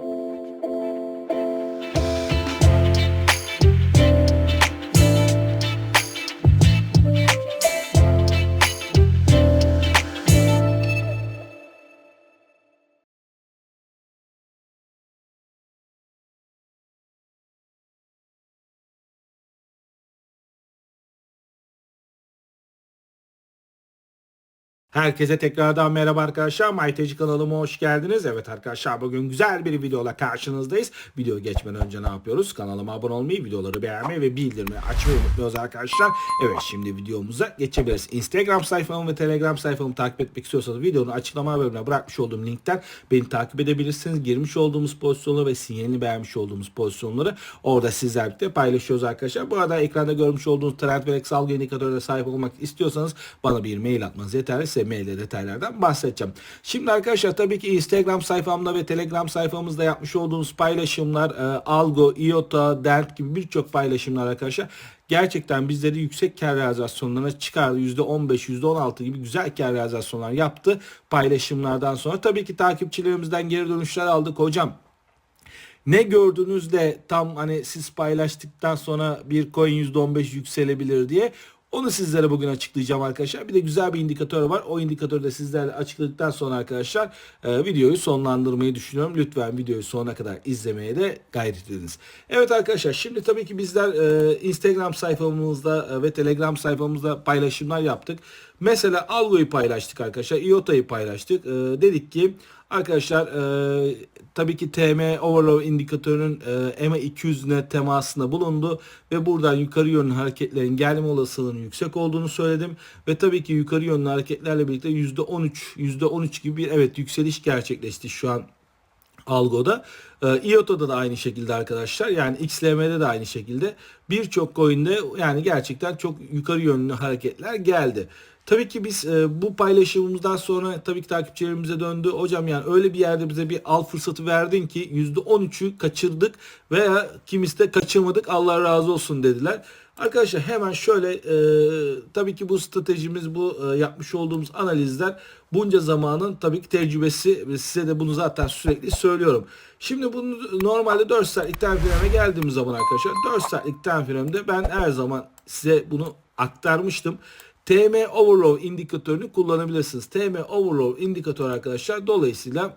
thank you Herkese tekrardan merhaba arkadaşlar. MyTeci kanalıma hoş geldiniz. Evet arkadaşlar bugün güzel bir videoyla karşınızdayız. Video geçmeden önce ne yapıyoruz? Kanalıma abone olmayı, videoları beğenmeyi ve bildirimleri açmayı unutmuyoruz arkadaşlar. Evet şimdi videomuza geçebiliriz. Instagram sayfamı ve Telegram sayfamı takip etmek istiyorsanız videonun açıklama bölümüne bırakmış olduğum linkten beni takip edebilirsiniz. Girmiş olduğumuz pozisyonları ve sinyalini beğenmiş olduğumuz pozisyonları orada sizlerle birlikte paylaşıyoruz arkadaşlar. Bu arada ekranda görmüş olduğunuz trend ve salgı indikatörüne sahip olmak istiyorsanız bana bir mail atmanız yeterli. Size mailde detaylardan bahsedeceğim. Şimdi arkadaşlar tabii ki Instagram sayfamda ve Telegram sayfamızda yapmış olduğumuz paylaşımlar e, Algo, IOTA, Dent gibi birçok paylaşımlar arkadaşlar gerçekten bizleri yüksek kar realizasyonlarına çıkardı. %15, %16 gibi güzel kar realizasyonlar yaptı paylaşımlardan sonra. Tabii ki takipçilerimizden geri dönüşler aldık hocam. Ne gördünüz de tam hani siz paylaştıktan sonra bir coin %15 yükselebilir diye. Onu sizlere bugün açıklayacağım arkadaşlar. Bir de güzel bir indikatör var. O indikatörü de sizlerle açıkladıktan sonra arkadaşlar e, videoyu sonlandırmayı düşünüyorum. Lütfen videoyu sonuna kadar izlemeye de gayret ediniz. Evet arkadaşlar şimdi tabii ki bizler e, Instagram sayfamızda e, ve Telegram sayfamızda paylaşımlar yaptık. Mesela Algo'yu paylaştık arkadaşlar. IOTA'yı paylaştık. E, dedik ki arkadaşlar e, tabii ki TM Overlow indikatörünün e, EMA 200'üne temasında bulundu ve buradan yukarı yönlü hareketlerin gelme olasılığının yüksek olduğunu söyledim ve tabii ki yukarı yönlü hareketlerle birlikte %13 %13 gibi bir evet yükseliş gerçekleşti şu an Algo'da. E, IOTA'da da aynı şekilde arkadaşlar. Yani XLM'de de aynı şekilde. Birçok coin'de yani gerçekten çok yukarı yönlü hareketler geldi. Tabii ki biz e, bu paylaşımımızdan sonra tabii ki takipçilerimize döndü. Hocam yani öyle bir yerde bize bir al fırsatı verdin ki %13'ü kaçırdık veya kimisi de kaçırmadık Allah razı olsun dediler. Arkadaşlar hemen şöyle e, tabii ki bu stratejimiz bu e, yapmış olduğumuz analizler bunca zamanın tabii ki tecrübesi size de bunu zaten sürekli söylüyorum. Şimdi bunu normalde 4 saatlik time frame'e geldiğimiz zaman arkadaşlar 4 saatlik time frame'de ben her zaman size bunu aktarmıştım. TM Overlow indikatörünü kullanabilirsiniz. TM Overlow indikatör arkadaşlar dolayısıyla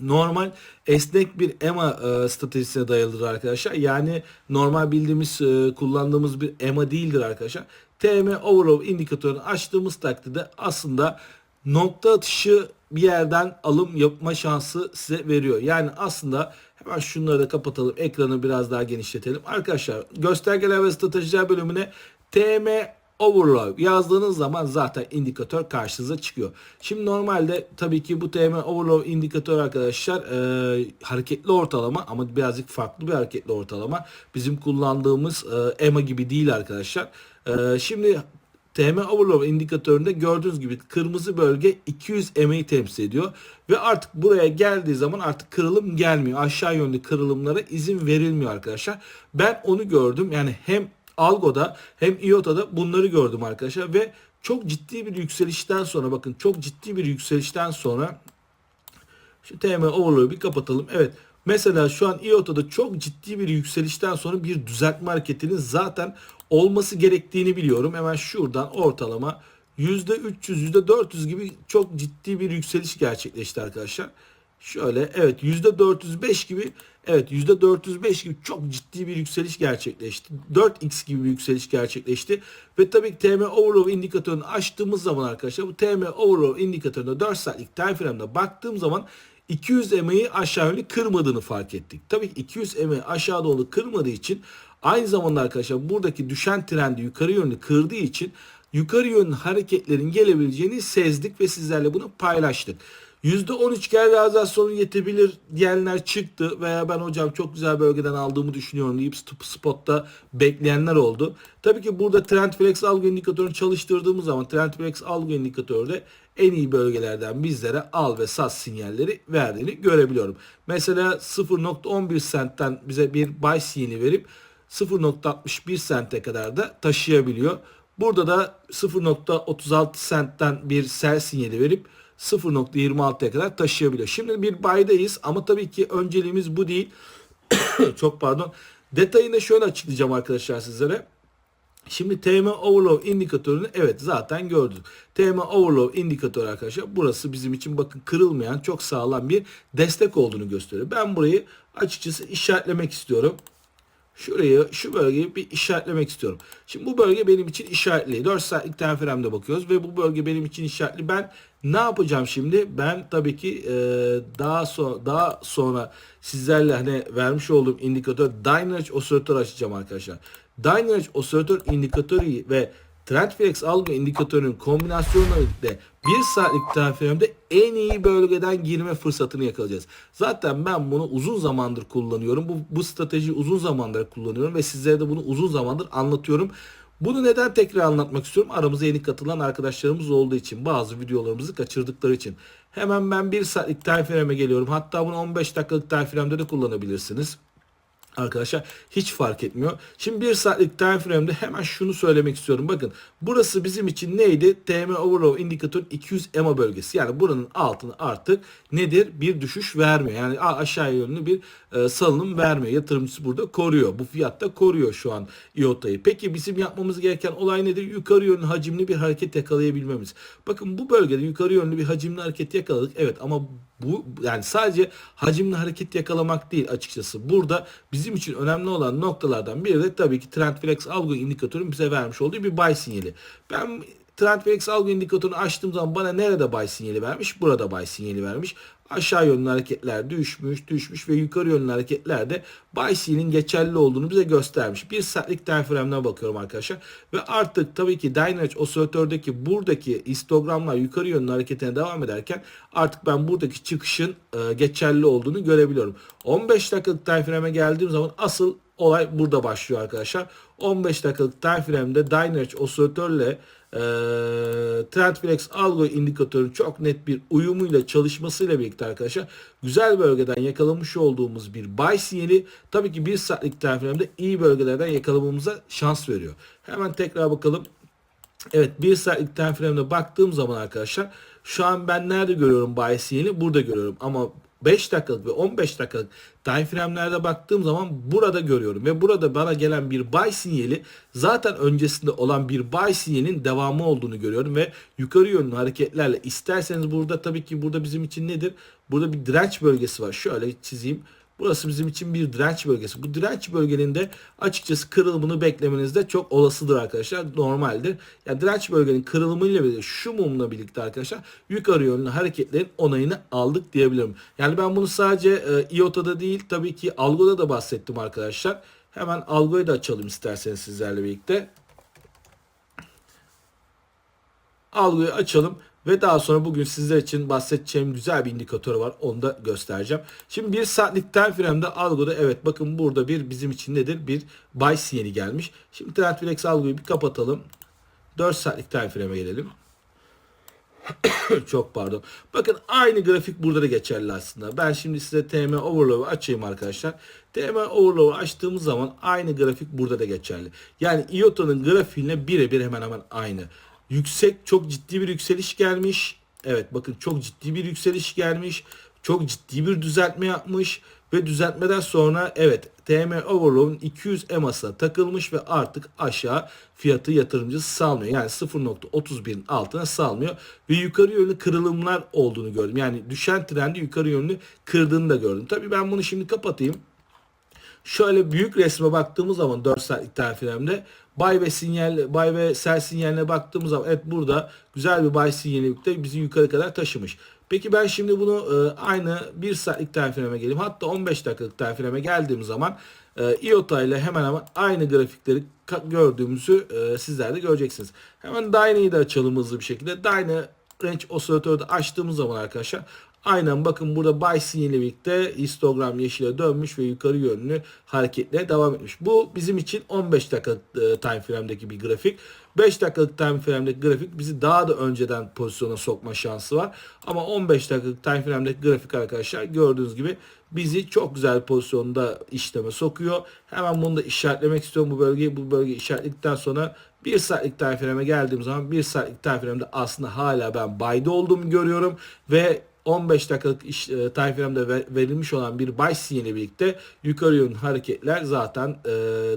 normal esnek bir EMA e, stratejisine dayalıdır arkadaşlar. Yani normal bildiğimiz e, kullandığımız bir EMA değildir arkadaşlar. TM Overlow indikatörünü açtığımız takdirde aslında nokta atışı bir yerden alım yapma şansı size veriyor. Yani aslında hemen şunları da kapatalım. Ekranı biraz daha genişletelim. Arkadaşlar göstergeler ve stratejiler bölümüne TM Overlow yazdığınız zaman zaten indikatör karşınıza çıkıyor. Şimdi normalde tabii ki bu TM Overlow indikatör arkadaşlar e, hareketli ortalama ama birazcık farklı bir hareketli ortalama. Bizim kullandığımız e, EMA gibi değil arkadaşlar. E, şimdi TM Overlow indikatöründe gördüğünüz gibi kırmızı bölge 200 EMA'yı temsil ediyor. Ve artık buraya geldiği zaman artık kırılım gelmiyor. Aşağı yönlü kırılımlara izin verilmiyor arkadaşlar. Ben onu gördüm. Yani hem Algo'da hem IOTA'da bunları gördüm arkadaşlar ve çok ciddi bir yükselişten sonra bakın çok ciddi bir yükselişten sonra şu TM Overlow'u bir kapatalım. Evet mesela şu an IOTA'da çok ciddi bir yükselişten sonra bir düzeltme hareketinin zaten olması gerektiğini biliyorum. Hemen şuradan ortalama %300 %400 gibi çok ciddi bir yükseliş gerçekleşti arkadaşlar. Şöyle evet %405 gibi evet %405 gibi çok ciddi bir yükseliş gerçekleşti. 4x gibi bir yükseliş gerçekleşti. Ve tabii ki TM Overlow indikatörünü açtığımız zaman arkadaşlar bu TM Overlow indikatöründe 4 saatlik time frame'de baktığım zaman 200 EMA'yı aşağı yönlü kırmadığını fark ettik. Tabii ki 200 EMA'yı aşağı doğru kırmadığı için aynı zamanda arkadaşlar buradaki düşen trendi yukarı yönlü kırdığı için yukarı yönlü hareketlerin gelebileceğini sezdik ve sizlerle bunu paylaştık. %13 kar realizasyonu yetebilir diyenler çıktı veya ben hocam çok güzel bölgeden aldığımı düşünüyorum deyip spotta bekleyenler oldu. Tabii ki burada Trendflex algı indikatörünü çalıştırdığımız zaman Trendflex algı indikatörü en iyi bölgelerden bizlere al ve sat sinyalleri verdiğini görebiliyorum. Mesela 0.11 sentten bize bir buy sinyali verip 0.61 sente kadar da taşıyabiliyor. Burada da 0.36 sentten bir sell sinyali verip 0.26'ya kadar taşıyabiliyor. Şimdi bir buydayız ama tabii ki önceliğimiz bu değil. Çok pardon. Detayını şöyle açıklayacağım arkadaşlar sizlere. Şimdi TM Overload indikatörünü evet zaten gördük. TM Overload indikatörü arkadaşlar burası bizim için bakın kırılmayan çok sağlam bir destek olduğunu gösteriyor. Ben burayı açıkçası işaretlemek istiyorum. Şurayı şu bölgeyi bir işaretlemek istiyorum. Şimdi bu bölge benim için işaretli. 4 saatlik frame'de bakıyoruz ve bu bölge benim için işaretli. Ben ne yapacağım şimdi? Ben tabii ki e, daha sonra daha sonra sizlerle hani vermiş olduğum indikatör Dynamic Oscillator açacağım arkadaşlar. Dynamic Oscillator indikatörü ve Trendflex algı indikatörünün kombinasyonları ile 1 saatlik time en iyi bölgeden girme fırsatını yakalayacağız. Zaten ben bunu uzun zamandır kullanıyorum. Bu, bu stratejiyi uzun zamandır kullanıyorum ve sizlere de bunu uzun zamandır anlatıyorum. Bunu neden tekrar anlatmak istiyorum? Aramıza yeni katılan arkadaşlarımız olduğu için. Bazı videolarımızı kaçırdıkları için. Hemen ben 1 saatlik time geliyorum. Hatta bunu 15 dakikalık time de kullanabilirsiniz. Arkadaşlar hiç fark etmiyor. Şimdi bir saatlik time frame'de hemen şunu söylemek istiyorum. Bakın burası bizim için neydi? TM Overload indikatör 200 EMA bölgesi. Yani buranın altını artık nedir? Bir düşüş vermiyor. Yani aşağı yönlü bir e, salınım vermiyor. Yatırımcısı burada koruyor. Bu fiyatta koruyor şu an IOTA'yı. Peki bizim yapmamız gereken olay nedir? Yukarı yönlü hacimli bir hareket yakalayabilmemiz. Bakın bu bölgede yukarı yönlü bir hacimli hareket yakaladık. Evet ama bu yani sadece hacimli hareket yakalamak değil açıkçası. Burada bizim için önemli olan noktalardan biri de tabii ki Trendflex algo indikatörün bize vermiş olduğu bir buy sinyali. Ben Trendflex algo indikatörünü açtığım zaman bana nerede buy sinyali vermiş? Burada buy sinyali vermiş aşağı yönlü hareketler düşmüş, düşmüş ve yukarı yönlü hareketlerde buy signal'in geçerli olduğunu bize göstermiş. Bir saatlik time frame'den bakıyorum arkadaşlar. Ve artık tabii ki Dynamitch osilatördeki buradaki histogramlar yukarı yönlü hareketine devam ederken artık ben buradaki çıkışın e, geçerli olduğunu görebiliyorum. 15 dakikalık time frame'e geldiğim zaman asıl olay burada başlıyor arkadaşlar. 15 dakikalık time frame'de Dynamitch osilatörle e, Trendflex algo indikatörü çok net bir uyumuyla çalışmasıyla birlikte arkadaşlar güzel bölgeden yakalamış olduğumuz bir buy sinyali tabii ki bir saatlik frame'de iyi bölgelerden yakalamamıza şans veriyor. Hemen tekrar bakalım. Evet bir saatlik frame'de baktığım zaman arkadaşlar şu an ben nerede görüyorum buy sinyali? Burada görüyorum ama 5 dakikalık ve 15 dakikalık time frame'lerde baktığım zaman burada görüyorum ve burada bana gelen bir buy sinyali zaten öncesinde olan bir buy sinyalinin devamı olduğunu görüyorum ve yukarı yönlü hareketlerle isterseniz burada tabii ki burada bizim için nedir? Burada bir direnç bölgesi var. Şöyle çizeyim. Burası bizim için bir direnç bölgesi. Bu direnç bölgenin açıkçası kırılımını beklemeniz de çok olasıdır arkadaşlar. Normaldir. Yani direnç bölgenin kırılımıyla birlikte şu mumla birlikte arkadaşlar yukarı yönlü hareketlerin onayını aldık diyebilirim. Yani ben bunu sadece e, IOTA'da değil tabii ki Algo'da da bahsettim arkadaşlar. Hemen Algo'yu da açalım isterseniz sizlerle birlikte. Algo'yu açalım. Ve daha sonra bugün sizler için bahsedeceğim güzel bir indikatör var. Onu da göstereceğim. Şimdi bir saatlik time frame'de algoda evet bakın burada bir bizim için nedir? Bir buy sinyali gelmiş. Şimdi Trendflex algoyu bir kapatalım. 4 saatlik time frame'e gelelim. Çok pardon. Bakın aynı grafik burada da geçerli aslında. Ben şimdi size TM Overlow'u açayım arkadaşlar. TM Overlow'u açtığımız zaman aynı grafik burada da geçerli. Yani IOTA'nın grafiğine birebir hemen hemen aynı yüksek çok ciddi bir yükseliş gelmiş. Evet bakın çok ciddi bir yükseliş gelmiş. Çok ciddi bir düzeltme yapmış ve düzeltmeden sonra evet TM Overlow'un 200 EMA'sına takılmış ve artık aşağı fiyatı yatırımcısı salmıyor. Yani 0.31'in altına salmıyor ve yukarı yönlü kırılımlar olduğunu gördüm. Yani düşen trendi yukarı yönlü kırdığını da gördüm. Tabii ben bunu şimdi kapatayım. Şöyle büyük resme baktığımız zaman 4 saatlik tariflemde buy ve sinyal, buy ve sell sinyaline baktığımız zaman evet burada güzel bir buy sinyali birlikte bizi yukarı kadar taşımış. Peki ben şimdi bunu e, aynı 1 saatlik tarifleme geleyim. Hatta 15 dakikalık tarifleme geldiğim zaman e, IOTA ile hemen hemen aynı grafikleri gördüğümüzü e, sizler de göreceksiniz. Hemen Dyna'yı da açalım hızlı bir şekilde. Dyna Range osilatörü de açtığımız zaman arkadaşlar Aynen bakın burada buy sinyali birlikte histogram yeşile dönmüş ve yukarı yönlü hareketle devam etmiş. Bu bizim için 15 dakikalık e, time frame'deki bir grafik. 5 dakikalık time frame'deki grafik bizi daha da önceden pozisyona sokma şansı var. Ama 15 dakikalık time frame'deki grafik arkadaşlar gördüğünüz gibi bizi çok güzel pozisyonda işleme sokuyor. Hemen bunu da işaretlemek istiyorum bu bölgeyi. Bu bölgeyi işaretledikten sonra 1 saatlik time frame'e geldiğim zaman 1 saatlik time frame'de aslında hala ben buy'da olduğumu görüyorum ve 15 dakikalık iş, e, time frame'de ver, verilmiş olan bir buy sinyali birlikte yukarı yönlü hareketler zaten e,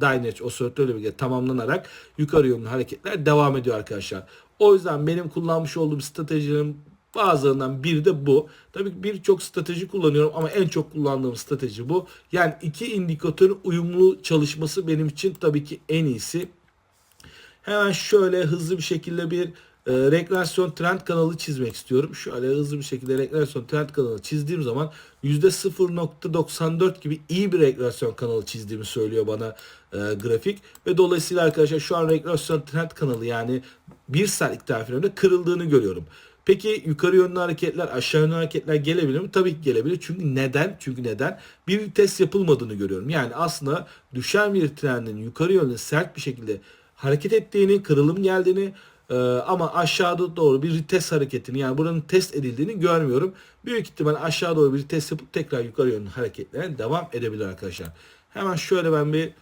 Dynex osilatörle birlikte tamamlanarak yukarı yönlü hareketler devam ediyor arkadaşlar. O yüzden benim kullanmış olduğum stratejilerim Bazılarından biri de bu. Tabii birçok strateji kullanıyorum ama en çok kullandığım strateji bu. Yani iki indikatörün uyumlu çalışması benim için tabii ki en iyisi. Hemen şöyle hızlı bir şekilde bir e, regresyon trend kanalı çizmek istiyorum. Şöyle hızlı bir şekilde regresyon trend kanalı çizdiğim zaman %0.94 gibi iyi bir regresyon kanalı çizdiğimi söylüyor bana e, grafik. Ve dolayısıyla arkadaşlar şu an regresyon trend kanalı yani bir saatlik tariflerinde kırıldığını görüyorum. Peki yukarı yönlü hareketler, aşağı yönlü hareketler gelebilir mi? Tabii ki gelebilir. Çünkü neden? Çünkü neden? Bir test yapılmadığını görüyorum. Yani aslında düşen bir trendin yukarı yönlü sert bir şekilde hareket ettiğini, kırılım geldiğini e, ama aşağıda doğru bir test hareketini yani buranın test edildiğini görmüyorum. Büyük ihtimal aşağı doğru bir test yapıp tekrar yukarı yönlü hareketlerine devam edebilir arkadaşlar. Hemen şöyle ben bir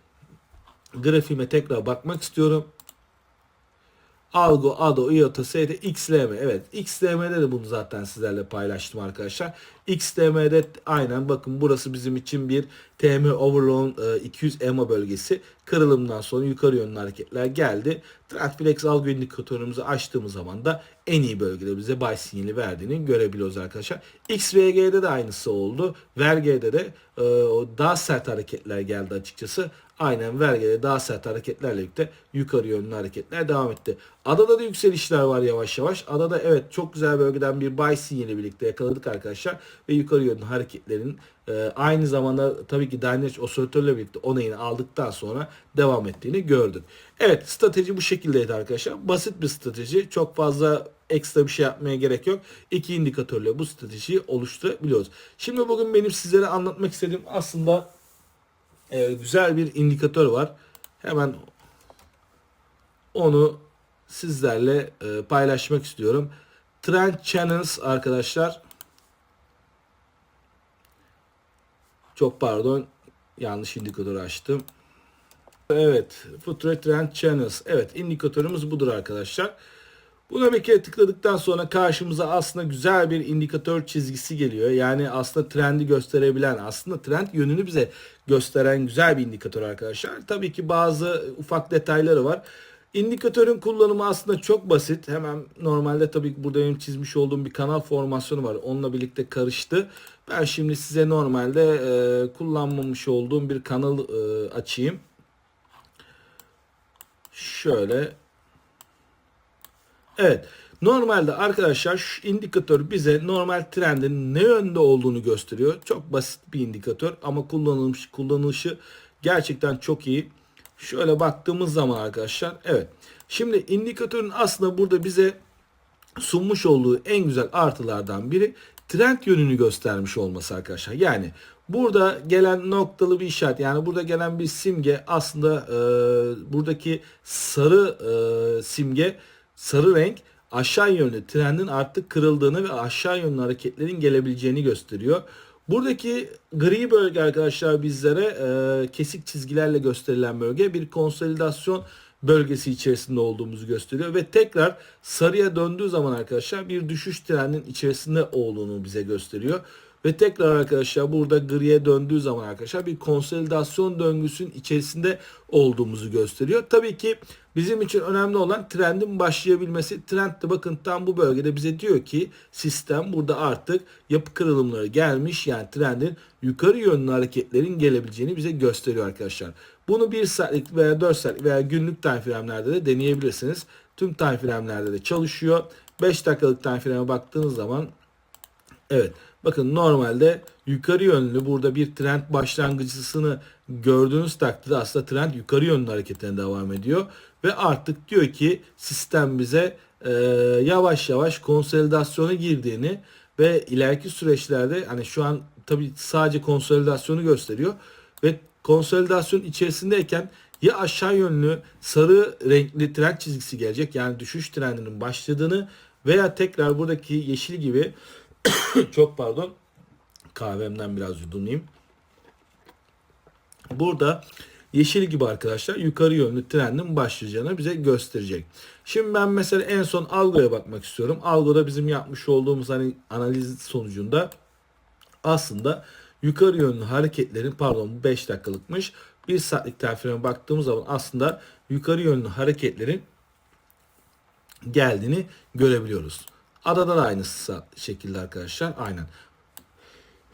grafiğime tekrar bakmak istiyorum. Algo, Ado, IOTA, SD, XLM. Evet XLM'de de bunu zaten sizlerle paylaştım arkadaşlar. XLM'de aynen bakın burası bizim için bir TM Overloan 200 EMA bölgesi. Kırılımdan sonra yukarı yönlü hareketler geldi. Trendflex algı indikatörümüzü açtığımız zaman da en iyi bölgede bize buy sinyali verdiğini görebiliyoruz arkadaşlar. XVG'de de aynısı oldu. Verg'de de e, daha sert hareketler geldi açıkçası. Aynen vergide daha sert hareketlerle birlikte yukarı yönlü hareketler devam etti. Adada da yükselişler var yavaş yavaş. Adada evet çok güzel bölgeden bir buy sinyali birlikte yakaladık arkadaşlar. Ve yukarı yönlü hareketlerin e, aynı zamanda tabii ki Dynex osilatörle birlikte onayını aldıktan sonra devam ettiğini gördük. Evet strateji bu şekildeydi arkadaşlar. Basit bir strateji. Çok fazla ekstra bir şey yapmaya gerek yok. İki indikatörle bu stratejiyi oluşturabiliyoruz. Şimdi bugün benim sizlere anlatmak istediğim aslında e, güzel bir indikatör var. Hemen onu sizlerle e, paylaşmak istiyorum. Trend Channels arkadaşlar. Çok pardon. Yanlış indikatörü açtım. Evet. Future Trend Channels. Evet. indikatörümüz budur arkadaşlar. Buna bir kere tıkladıktan sonra karşımıza aslında güzel bir indikatör çizgisi geliyor. Yani aslında trendi gösterebilen, aslında trend yönünü bize gösteren güzel bir indikatör arkadaşlar. Tabii ki bazı ufak detayları var. İndikatörün kullanımı aslında çok basit. Hemen normalde tabii burada benim çizmiş olduğum bir kanal formasyonu var. Onunla birlikte karıştı. Ben şimdi size normalde e, kullanmamış olduğum bir kanal e, açayım. Şöyle. Evet. Normalde arkadaşlar şu indikatör bize normal trendin ne yönde olduğunu gösteriyor. Çok basit bir indikatör ama kullanılmış kullanılışı gerçekten çok iyi. Şöyle baktığımız zaman arkadaşlar evet. Şimdi indikatörün aslında burada bize sunmuş olduğu en güzel artılardan biri trend yönünü göstermiş olması arkadaşlar. Yani burada gelen noktalı bir işaret yani burada gelen bir simge aslında e, buradaki sarı e, simge sarı renk aşağı yönlü trendin artık kırıldığını ve aşağı yönlü hareketlerin gelebileceğini gösteriyor. Buradaki gri bölge arkadaşlar bizlere e, kesik çizgilerle gösterilen bölge. Bir konsolidasyon bölgesi içerisinde olduğumuzu gösteriyor ve tekrar sarıya döndüğü zaman arkadaşlar bir düşüş trendinin içerisinde olduğunu bize gösteriyor. Ve tekrar arkadaşlar burada griye döndüğü zaman arkadaşlar bir konsolidasyon döngüsünün içerisinde olduğumuzu gösteriyor. Tabii ki bizim için önemli olan trendin başlayabilmesi. Trend de bakın tam bu bölgede bize diyor ki sistem burada artık yapı kırılımları gelmiş. Yani trendin yukarı yönlü hareketlerin gelebileceğini bize gösteriyor arkadaşlar. Bunu 1 saatlik veya 4 saatlik veya günlük time frame'lerde de deneyebilirsiniz. Tüm time frame'lerde de çalışıyor. 5 dakikalık time frame'e baktığınız zaman evet Bakın normalde yukarı yönlü burada bir trend başlangıcısını gördüğünüz takdirde aslında trend yukarı yönlü hareketine devam ediyor. Ve artık diyor ki sistem bize e, yavaş yavaş konsolidasyona girdiğini ve ileriki süreçlerde hani şu an tabii sadece konsolidasyonu gösteriyor ve konsolidasyon içerisindeyken ya aşağı yönlü sarı renkli trend çizgisi gelecek yani düşüş trendinin başladığını veya tekrar buradaki yeşil gibi çok pardon kahvemden biraz yudumlayayım. Burada yeşil gibi arkadaşlar yukarı yönlü trendin başlayacağını bize gösterecek. Şimdi ben mesela en son algoya bakmak istiyorum. Algoda bizim yapmış olduğumuz hani analiz sonucunda aslında yukarı yönlü hareketlerin pardon bu 5 dakikalıkmış. 1 saatlik tarifine baktığımız zaman aslında yukarı yönlü hareketlerin geldiğini görebiliyoruz. Adada da aynı şekilde arkadaşlar. Aynen.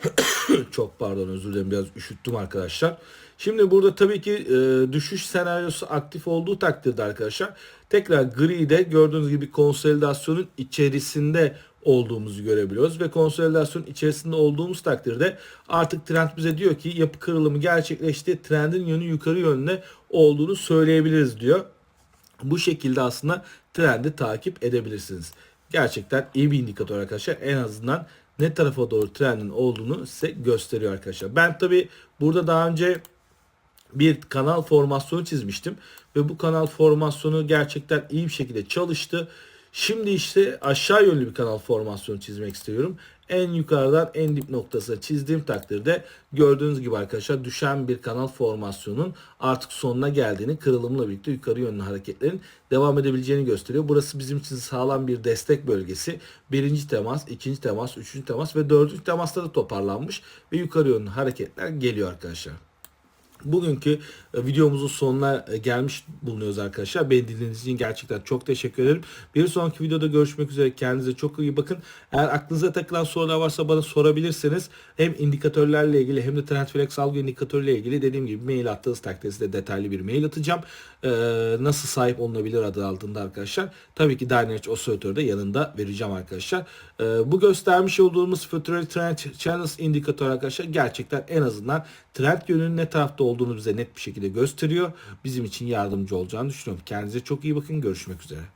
Çok pardon özür dilerim biraz üşüttüm arkadaşlar. Şimdi burada tabii ki e, düşüş senaryosu aktif olduğu takdirde arkadaşlar tekrar gri'de gördüğünüz gibi konsolidasyonun içerisinde olduğumuzu görebiliyoruz ve konsolidasyon içerisinde olduğumuz takdirde artık trend bize diyor ki yapı kırılımı gerçekleşti. Trendin yönü yukarı yönde olduğunu söyleyebiliriz diyor. Bu şekilde aslında trendi takip edebilirsiniz. Gerçekten iyi bir indikatör arkadaşlar. En azından ne tarafa doğru trendin olduğunu size gösteriyor arkadaşlar. Ben tabi burada daha önce bir kanal formasyonu çizmiştim ve bu kanal formasyonu gerçekten iyi bir şekilde çalıştı. Şimdi işte aşağı yönlü bir kanal formasyonu çizmek istiyorum. En yukarıdan en dip noktasına çizdiğim takdirde gördüğünüz gibi arkadaşlar düşen bir kanal formasyonun artık sonuna geldiğini kırılımla birlikte yukarı yönlü hareketlerin devam edebileceğini gösteriyor. Burası bizim için sağlam bir destek bölgesi. Birinci temas, ikinci temas, üçüncü temas ve dördüncü temasta da toparlanmış ve yukarı yönlü hareketler geliyor arkadaşlar. Bugünkü videomuzun sonuna e, gelmiş bulunuyoruz arkadaşlar. Beni dinlediğiniz için gerçekten çok teşekkür ederim. Bir sonraki videoda görüşmek üzere. Kendinize çok iyi bakın. Eğer aklınıza takılan sorular varsa bana sorabilirsiniz. Hem indikatörlerle ilgili hem de Trendflex algı indikatörüyle ilgili dediğim gibi mail attığınız takdirde size detaylı bir mail atacağım. Ee, nasıl sahip olunabilir adı altında arkadaşlar. Tabii ki Dynamitch Oscillator'ı da yanında vereceğim arkadaşlar. Ee, bu göstermiş olduğumuz Future Trend Channels indikatör arkadaşlar gerçekten en azından trend yönünün ne tarafta olduğunu bize net bir şekilde gösteriyor. Bizim için yardımcı olacağını düşünüyorum. Kendinize çok iyi bakın. Görüşmek üzere.